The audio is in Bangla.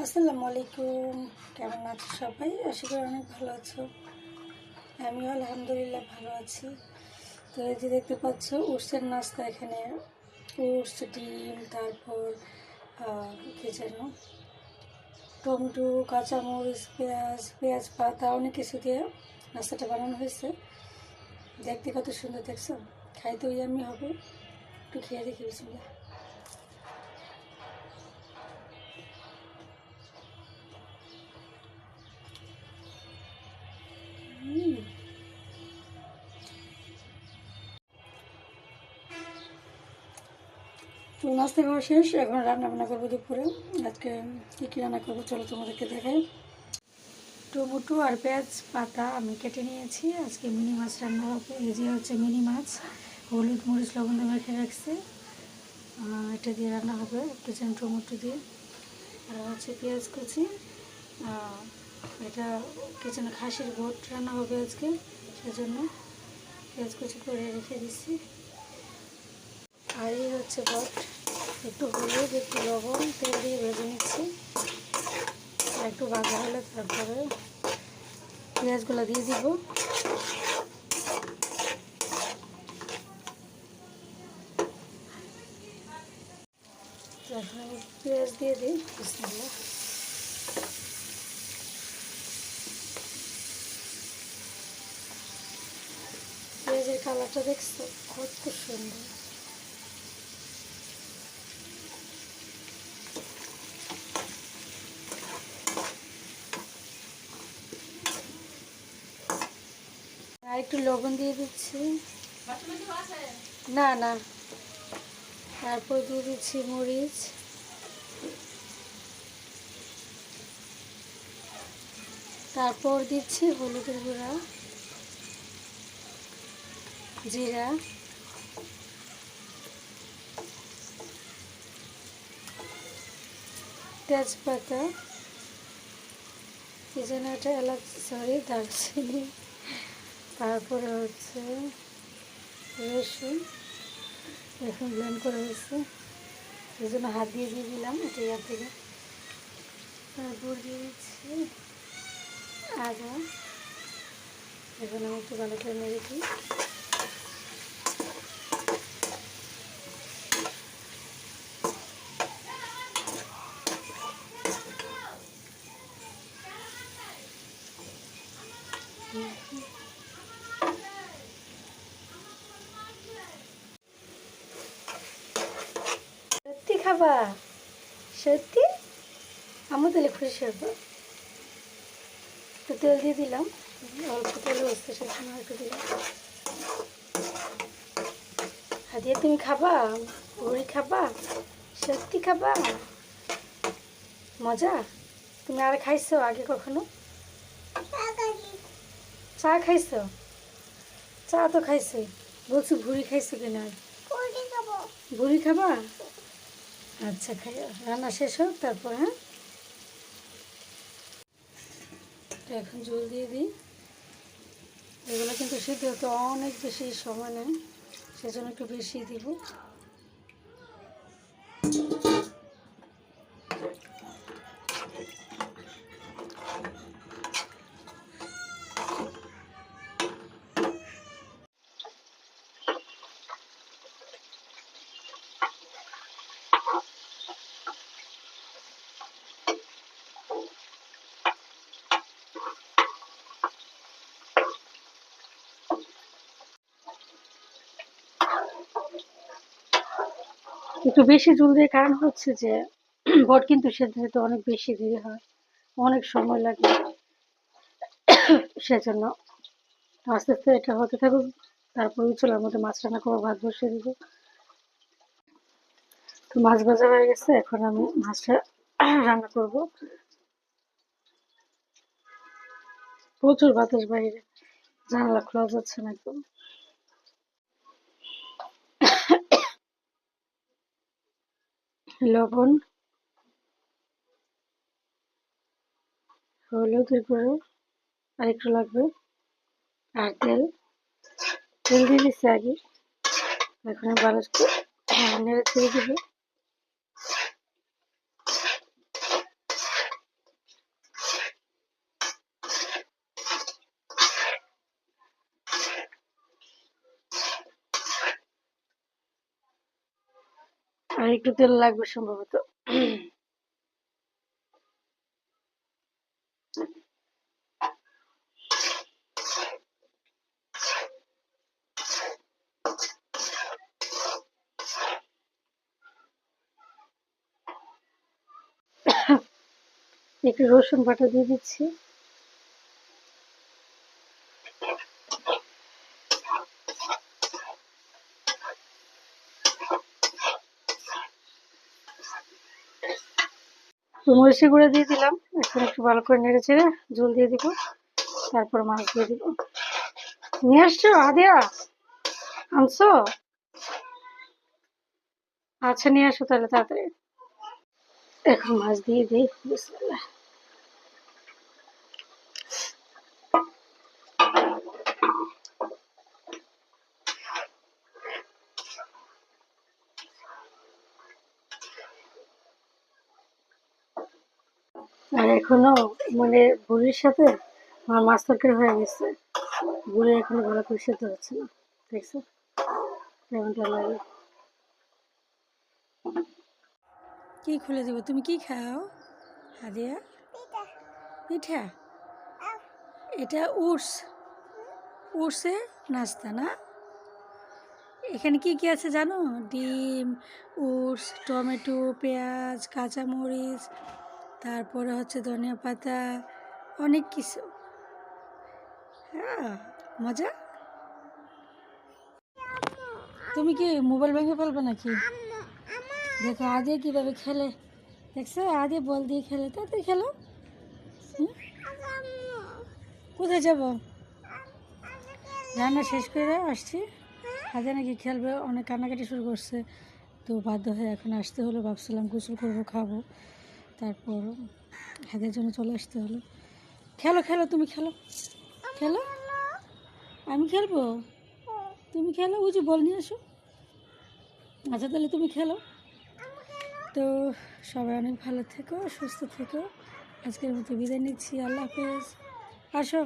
আসসালামু আলাইকুম। কেমন আছো সবাই? আশা করি অনেক ভালো আছো। আমিও আলহামদুলিল্লাহ ভালো আছি। তো এই যে দেখতে পাচ্ছ উটসের নাস্তা এখানে। উটস ডিম, তারপর কি যেন। টমেটো, কাঁচামরিচ, পেঁয়াজ পেঁয়াজ পাতা, অনেক কিছু দিয়ে নাস্তাটা বানানো হয়েছে। দেখতে কত সুন্দর, দেখছ? খাইতে ওই আমি হবে। একটু খেয়ে দেখি, বিসমিল্লাহ। তো নাস্তা খাওয়া শেষ, এখন রান্না বান্না করব দুপুরে। আজকে কী কী রান্না করব চলো তোমাদেরকে দেখাই। টমেটো আর পেঁয়াজ পাতা আমি কেটে নিয়েছি। আজকে মিনি মাছ রান্না হবে, এই যে হচ্ছে মিনি মাছ। হলুদ, মরিচ, লবণ মেখে রাখছে। এটা দিয়ে রান্না হবে, একটু যেন টমেটো দিয়ে। আর হচ্ছে পেঁয়াজ কুচি। এটা যেন খাসির বোট রান্না হবে আজকে, সেজন্য পেঁয়াজ কুচি করে রেখে দিচ্ছি। আর এই হচ্ছে বট একটু হলুদ একটু লবণ, তেল দিয়ে ভেজে নিচ্ছি। একটু ভাজা হলে তারপরে পেঁয়াজগুলো দিয়ে দিব। পেঁয়াজ দিয়ে দিই পেঁয়াজের কালারটা দেখছ? কত সুন্দর আর একটু লবণ দিয়ে দিচ্ছি। না না। তারপর দিয়ে দিচ্ছি মরিচ। তারপর দিচ্ছি হলুদের গুঁড়া, জিরা। তেজপাতা। কি যেন এটা এলাচ সরি দারচিনি। তারপরে হচ্ছে রসুন, এখন ব্লেন্ড করা হয়েছে। এই জন্য হাত দিয়ে দিয়ে দিলাম এটা ইয়ার থেকে। তারপর দিয়ে দিচ্ছি আদা। এখন আমি একটু ভালো করে মেরে দিই। খাবা সত্যি? আমার তাহলে খুশি হব একটু তেল দিয়ে দিলাম। অল্প তেল হচ্ছে সেজন্য একটু দিলাম। হাদিয়া তুমি খাবা? ঘুড়ি খাবা? সত্যি খাবা? মজা? তুমি আর খাইছো আগে কখনো? চা খাইছো? চা তো খাইছে বলছি ভুড়ি খাইছো কিনা? ভুড়ি খাবা? আচ্ছা খাই রান্না শেষ হোক, তারপর হ্যাঁ? এখন জল দিয়ে দিই। এগুলো কিন্তু সিদ্ধ অনেক বেশি সময় নেয়, সেজন্য একটু বেশি দিব। একটু বেশি জল দিয়ে কারণ হচ্ছে যে বট কিন্তু সেদ্ধ হতে অনেক বেশি দেরি হয়, অনেক সময় লাগে। সেজন্য আস্তে আস্তে এটা হতে থাকুক, তারপর চুলার মধ্যে মাছ রান্না করব, ভাত বসিয়ে দিব। তো মাছ ভাজা হয়ে গেছে, এখন আমি মাছটা রান্না করব। প্রচুর বাতাস বাইরে, জানালা খোলা যাচ্ছে না একদম। লবণ হলুদের গুঁড়ো আর একটু লাগবে। আর তেল তেল দিয়ে দিচ্ছি আগে। এখন ভালো নেড়ে ছেড়ে দেবো। আর একটু তেল লাগবে সম্ভবত। একটু রসুন বাটা দিয়ে দিচ্ছি। মরিচের গুঁড়ো দিয়ে দিলাম। এখন একটু ভালো করে নেড়ে চেড়ে ঝোল দিয়ে দিব। তারপর মাছ দিয়ে দিব। নিয়ে আসছো, আদিয়া? আনছো? আচ্ছা নিয়ে আসো তাহলে, তাড়াতাড়ি। এখন মাছ দিয়ে দিই। বিসমিল্লাহ। আর এখনও মানে বুড়ির সাথে আমার মাছ তরকারি হয়ে গেছে। বুড়ি এখনও ভালো করে সেদ্ধ হচ্ছে না দেখছ? কেমনটা লাগে। কি খুলে দেবো? তুমি কি খাও? হাদিয়া? পিঠা। এটা উটস উটসে নাস্তা না? এখানে কি কি আছে জানো? ডিম উটস টমেটো পেঁয়াজ কাঁচামরিচ তারপরে হচ্ছে ধনিয়া পাতা, অনেক কিছু। হ্যাঁ মজা? তুমি কি মোবাইল ভেঙে ফেলবে নাকি? দেখো, আজে কীভাবে খেলে। দেখছ, আজে বল দিয়ে খেলে। তাড়াতাড়ি খেলো? কোথায় যাব? রান্না শেষ করে আসছি। আজে নাকি খেলবে, অনেক কান্নাকাটি শুরু করছে। তো বাধ্য হয়ে এখন আসতে হলো, ভাবছিলাম গোসল করব, খাব। তারপর হাতের জন্য চলে আসতে হলো। খেলো খেলো তুমি খেলো। খেলো? আমি খেলব? তুমি খেলো? ওই যে বল নিয়ে আসো। আচ্ছা তাহলে তুমি খেলো। তো সবাই অনেক ভালো থেকো সুস্থ থেকো। আজকের মতো বিদায় নিচ্ছি। আল্লাহ হাফেজ। আসো।